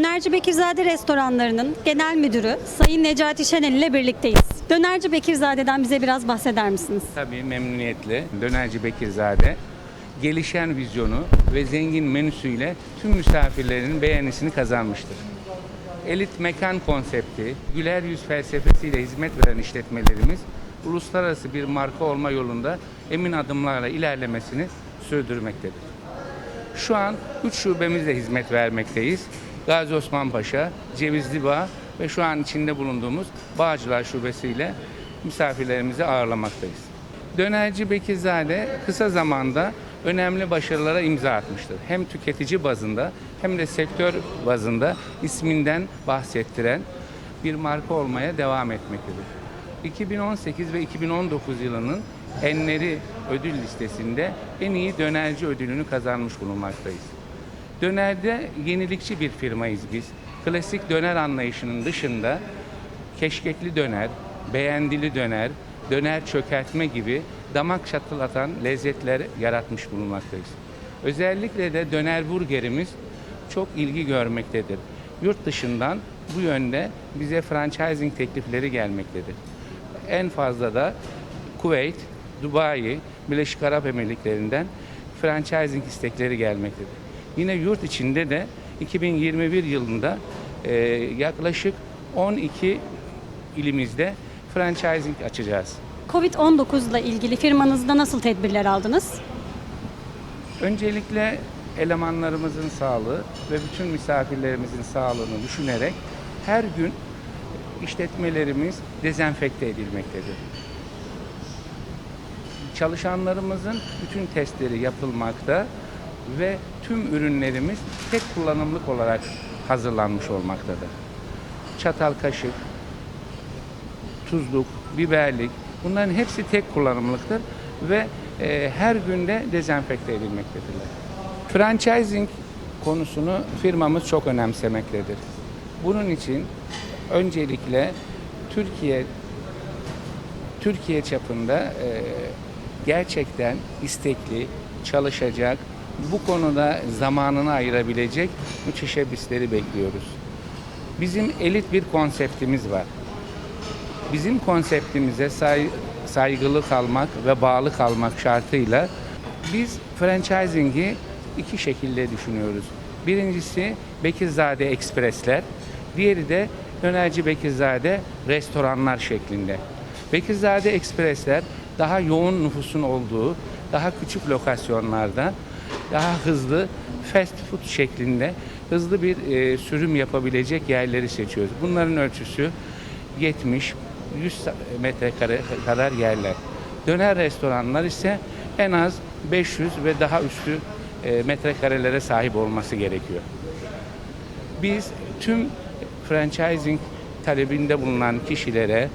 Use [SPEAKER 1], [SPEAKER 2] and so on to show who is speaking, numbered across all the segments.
[SPEAKER 1] Dönerci Bekirzade restoranlarının genel müdürü Sayın Necati Şenel ile birlikteyiz. Dönerci Bekirzade'den bize biraz bahseder misiniz?
[SPEAKER 2] Tabii memnuniyetle Dönerci Bekirzade gelişen vizyonu ve zengin menüsüyle tüm misafirlerin beğenisini kazanmıştır. Elit mekan konsepti, güler yüz felsefesiyle hizmet veren işletmelerimiz uluslararası bir marka olma yolunda emin adımlarla ilerlemesini sürdürmektedir. Şu an 3 şubemizle hizmet vermekteyiz. Gazi Osman Paşa, Cevizli Bağ ve şu an içinde bulunduğumuz Bağcılar Şubesiyle misafirlerimizi ağırlamaktayız. Dönerci Bekirzade kısa zamanda önemli başarılara imza atmıştır. Hem tüketici bazında hem de sektör bazında isminden bahsettiren bir marka olmaya devam etmektedir. 2018 ve 2019 yılının Enleri ödül listesinde en iyi dönerci ödülünü kazanmış bulunmaktayız. Dönerde yenilikçi bir firmayız biz. Klasik döner anlayışının dışında keşkekli döner, beğendili döner, döner çökertme gibi damak çatılatan lezzetler yaratmış bulunmaktayız. Özellikle de döner burgerimiz çok ilgi görmektedir. Yurt dışından bu yönde bize franchising teklifleri gelmektedir. En fazla da Kuveyt, Dubai, Birleşik Arap Emirlikleri'nden franchising istekleri gelmektedir. Yine yurt içinde de 2021 yılında e, yaklaşık 12 ilimizde franchising açacağız.
[SPEAKER 1] Covid-19 ile ilgili firmanızda nasıl tedbirler aldınız?
[SPEAKER 2] Öncelikle elemanlarımızın sağlığı ve bütün misafirlerimizin sağlığını düşünerek her gün işletmelerimiz dezenfekte edilmektedir. Çalışanlarımızın bütün testleri yapılmakta ve tüm ürünlerimiz tek kullanımlık olarak hazırlanmış olmaktadır. Çatal, kaşık, tuzluk, biberlik bunların hepsi tek kullanımlıktır ve e, her günde dezenfekte edilmektedirler. Franchising konusunu firmamız çok önemsemektedir. Bunun için öncelikle Türkiye Türkiye çapında e, gerçekten istekli, çalışacak, bu konuda zamanını ayırabilecek müteşebbisleri bekliyoruz. Bizim elit bir konseptimiz var. Bizim konseptimize say- saygılı kalmak ve bağlı kalmak şartıyla biz franchising'i iki şekilde düşünüyoruz. Birincisi Bekirzade Ekspresler, diğeri de Dönerci Bekirzade restoranlar şeklinde. Bekirzade Ekspresler daha yoğun nüfusun olduğu, daha küçük lokasyonlarda, daha hızlı fast food şeklinde hızlı bir e, sürüm yapabilecek yerleri seçiyoruz. Bunların ölçüsü 70 100 metrekare kadar yerler. Döner restoranlar ise en az 500 ve daha üstü e, metrekarelere sahip olması gerekiyor. Biz tüm franchising talebinde bulunan kişilere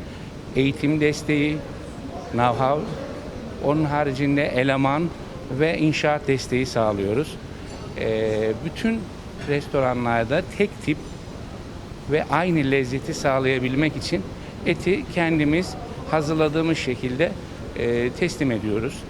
[SPEAKER 2] eğitim desteği, know-how, onun haricinde eleman ve inşaat desteği sağlıyoruz. Ee, bütün restoranlarda tek tip ve aynı lezzeti sağlayabilmek için eti kendimiz hazırladığımız şekilde e, teslim ediyoruz.